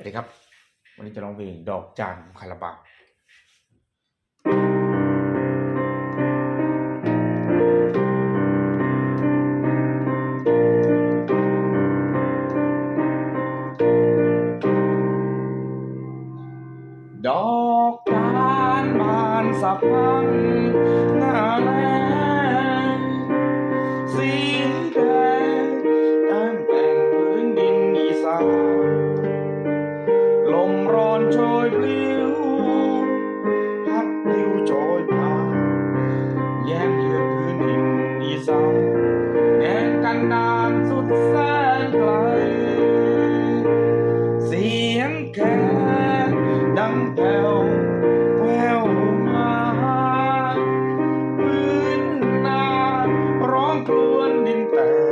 สวัสดีครับ วันนี้จะร้องเพลงดอกจานคาราบาวดอกจานบานสะพัง 在了，黑了再怕，影若ผื年已秀，命更難出山ไกล เสียงแคนดังแผ่วแว่วมาพื้นนาร้องครวญดินแตก